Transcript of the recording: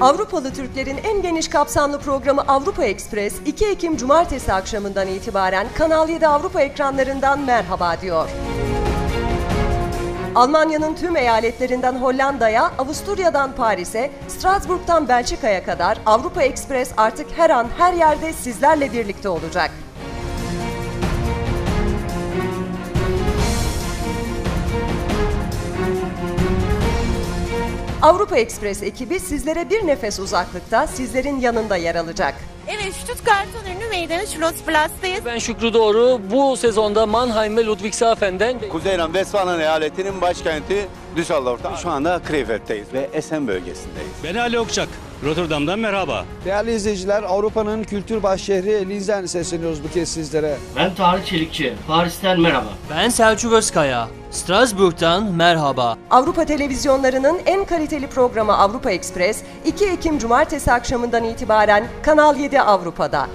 Avrupalı Türklerin en geniş kapsamlı programı Avrupa Express 2 Ekim Cumartesi akşamından itibaren Kanal 7 Avrupa ekranlarından merhaba diyor. Almanya'nın tüm eyaletlerinden Hollanda'ya, Avusturya'dan Paris'e, Strasbourg'dan Belçika'ya kadar Avrupa Express artık her an her yerde sizlerle birlikte olacak. Avrupa Express ekibi sizlere bir nefes uzaklıkta, sizlerin yanında yer alacak. Evet, Stuttgart'ın ünlü meydanı Schlossplas'tayız. Ben Şükrü Doğru. Bu sezonda Mannheim ve Ludwigshafen'den Kuzey Westfalen eyaletinin başkenti Düsseldorf'ta. Şu anda Krefeld'teyiz ve Essen bölgesindeyiz. Ben Ali Okçak. Rotterdam'dan merhaba. Değerli izleyiciler, Avrupa'nın kültür başşehri Linz'den sesleniyoruz bu kez sizlere. Ben Tarık Çelikçi. Paris'ten merhaba. Ben Selçuk Özkaya. Strasbourg'dan merhaba. Avrupa televizyonlarının en kaliteli programı Avrupa Express 2 Ekim Cumartesi akşamından itibaren Kanal 7 Avrupa'da.